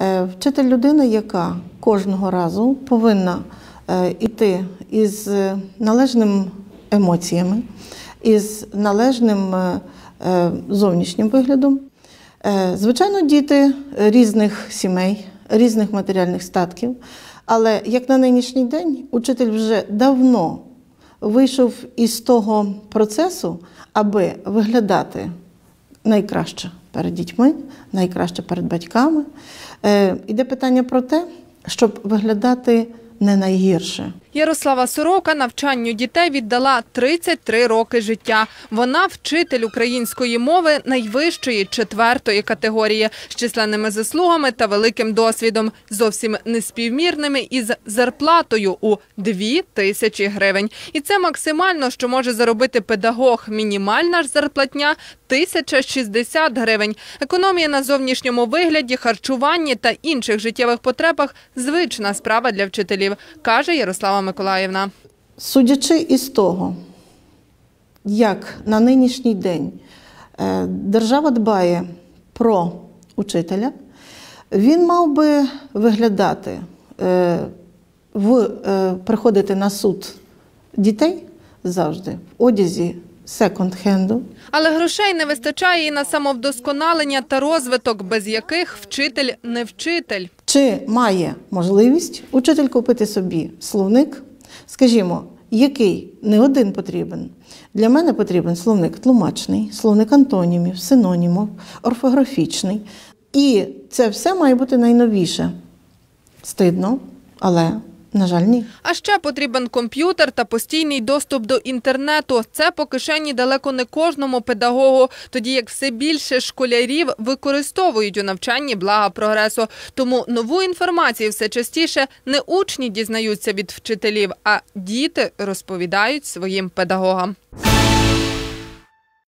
Е, Вчитель людина, яка кожного разу повинна е, іти із е, належними емоціями, із належним е, е, зовнішнім виглядом. Е, Звичайно, діти різних сімей, різних матеріальних статків. Але як на нинішній день, учитель вже давно вийшов із того процесу, аби виглядати найкраще перед дітьми, найкраще перед батьками. Е, Іде питання про те, щоб виглядати не найгірше. Ярослава Сорока навчанню дітей віддала 33 роки життя. Вона вчитель української мови найвищої четвертої категорії з численними заслугами та великим досвідом, зовсім неспівмірними із зарплатою у 2 тисячі гривень. І це максимально, що може заробити педагог. Мінімальна ж зарплатня 1060 гривень. Економія на зовнішньому вигляді, харчуванні та інших життєвих потребах звична справа для вчителів, каже Ярослава Миколаївна. Судячи із того, як на нинішній день е, держава дбає про учителя, він мав би виглядати, е, в, е, приходити на суд дітей завжди в одязі секонд-хенду. Але грошей не вистачає і на самовдосконалення та розвиток, без яких вчитель не вчитель. Чи має можливість учитель купити собі словник, скажімо, який не один потрібен. Для мене потрібен словник тлумачний, словник антонімів, синонімів, орфографічний. І це все має бути найновіше. Стидно, але, на жаль, ні. А ще потрібен комп'ютер та постійний доступ до інтернету. Це по кишені далеко не кожному педагогу, тоді як все більше школярів використовують у навчанні блага прогресу. Тому нову інформацію все частіше не учні дізнаються від вчителів, а діти розповідають своїм педагогам.